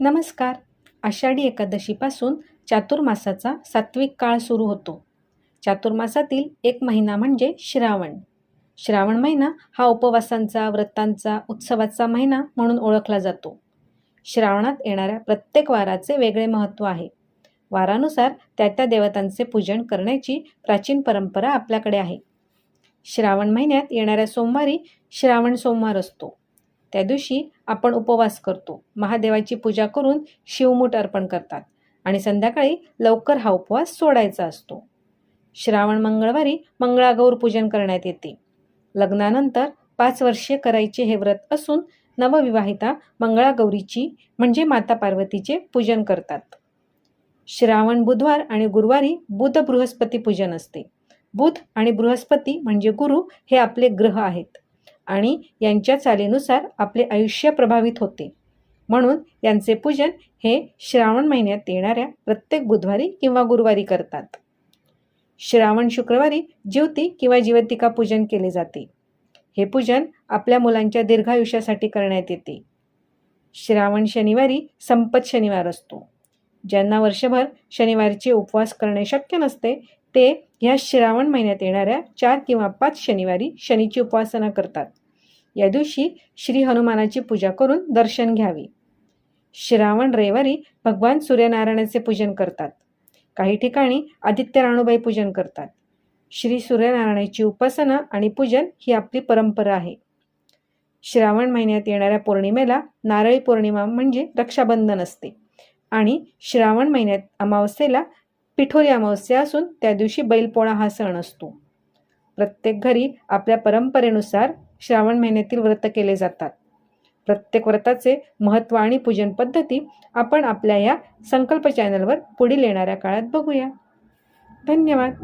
नमस्कार. आषाढी एकादशीपासून चातुर्मासाचा सात्विक काळ सुरू होतो. चातुर्मासातील एक महिना म्हणजे श्रावण. श्रावण महिना हा उपवासांचा व्रतांचा उत्सवाचा महिना म्हणून ओळखला जातो. श्रावणात येणाऱ्या प्रत्येक वाराचे वेगळे महत्त्व आहे. वारानुसार त्या त्या देवतांचे पूजन करण्याची प्राचीन परंपरा आपल्याकडे आहे. श्रावण महिन्यात येणाऱ्या सोमवारी श्रावण सोमवार असतो. त्या दिवशी आपण उपवास करतो. महादेवाची पूजा करून शिवमूठ अर्पण करतात. आणि संध्याकाळी लवकर हा उपवास सोडायचा असतो. श्रावण मंगळवारी मंगळागौर पूजन करण्यात येते. लग्नानंतर पाच वर्षे करायचे हे व्रत असून नवविवाहिता मंगळागौरीची म्हणजे माता पार्वतीचे पूजन करतात. श्रावण बुधवार आणि गुरुवारी बुध बृहस्पती पूजन असते. बुध आणि बृहस्पती म्हणजे गुरु हे आपले ग्रह आहेत. आणि यांच्या चालीनुसार आपले आयुष्य प्रभावित होते. म्हणून यांचे पूजन हे श्रावण महिन्यात येणाऱ्या प्रत्येक बुधवारी किंवा गुरुवारी करतात. श्रावण शुक्रवारी ज्योती किंवा जीवतिका पूजन केले जाते. हे पूजन आपल्या मुलांच्या दीर्घायुष्यासाठी करण्यात येते. श्रावण शनिवारी संपत शनिवार असतो. ज्यांना वर्षभर शनिवारचे उपवास करणे शक्य नसते ते ह्या श्रावण महिन्यात येणाऱ्या चार किंवा पाच शनिवारी शनीची उपासना करतात. या दिवशी श्री हनुमानाची पूजा करून दर्शन घ्यावे. श्रावण रविवारी भगवान सूर्यनारायणाचे पूजन करतात. काही ठिकाणी आदित्य राणूबाई पूजन करतात. श्री सूर्यनारायणाची उपासना आणि पूजन ही आपली परंपरा आहे. श्रावण महिन्यात येणाऱ्या पौर्णिमेला नारळी पौर्णिमा म्हणजे रक्षाबंधन असते. आणि श्रावण महिन्यात अमावस्येला पिठोरी अमावस्या असून त्या दिवशी बैलपोळा हा सण असतो. प्रत्येक घरी आपल्या परंपरेनुसार श्रावण महिन्यातील व्रत केले जातात. प्रत्येक व्रताचे महत्त्व आणि पूजन पद्धती आपण आपल्या या संकल्प चॅनलवर पुढील येणाऱ्या काळात बघूया. धन्यवाद.